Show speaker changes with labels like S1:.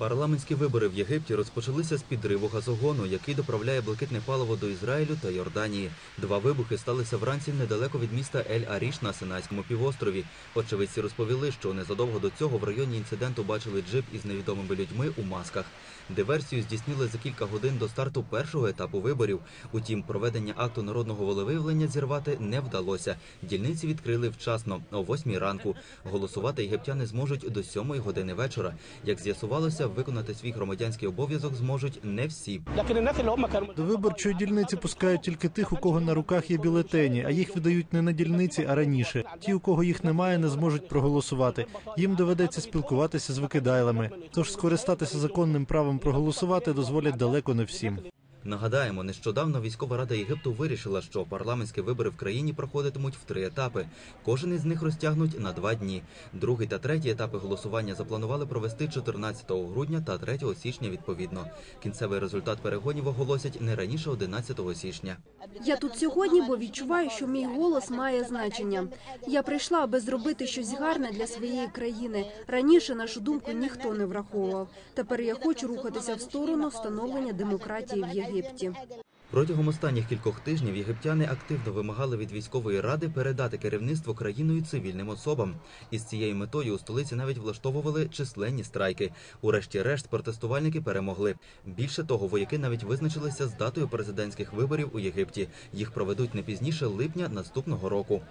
S1: Парламентські вибори в Єгипті розпочалися з підриву газогону, який доправляє блакитне паливо до Ізраїлю та Йорданії. Два вибухи сталися вранці недалеко від міста Ель-Аріш на Синайському півострові. Очевидці розповіли, що незадовго до цього в районі інциденту бачили джип із невідомими людьми у масках. Диверсію здійснили за кілька годин до старту першого етапу виборів. Утім, проведення акту народного волевиявлення зірвати не вдалося. Дільниці відкрили вчасно о 8 ранку. Голосувати єгиптяни зможуть до 7 години вечора. Як з'ясувалося, виконати свій громадянський обов'язок зможуть не всі.
S2: До виборчої дільниці пускають тільки тих, у кого на руках є бюлетені, а їх видають не на дільниці, а раніше. Ті, у кого їх немає, не зможуть проголосувати. Їм доведеться спілкуватися з викидайлами. Тож скористатися законним правом проголосувати дозволять далеко не всім.
S1: Нагадаємо, нещодавно військова рада Єгипту вирішила, що парламентські вибори в країні проходитимуть в три етапи. Кожен із них розтягнуть на два дні. Другий та третій етапи голосування запланували провести 14 грудня та 3 січня відповідно. Кінцевий результат перегонів оголосять не раніше 11 січня.
S3: Я тут сьогодні, бо відчуваю, що мій голос має значення. Я прийшла, аби зробити щось гарне для своєї країни. Раніше нашу думку ніхто не враховував. Тепер я хочу рухатися в сторону встановлення демократії в Єгипті.
S1: Протягом останніх кількох тижнів єгиптяни активно вимагали від військової ради передати керівництво країною цивільним особам. Із цією метою у столиці навіть влаштовували численні страйки. Урешті-решт протестувальники перемогли. Більше того, вояки навіть визначилися з датою президентських виборів у Єгипті. Їх проведуть не пізніше липня наступного року.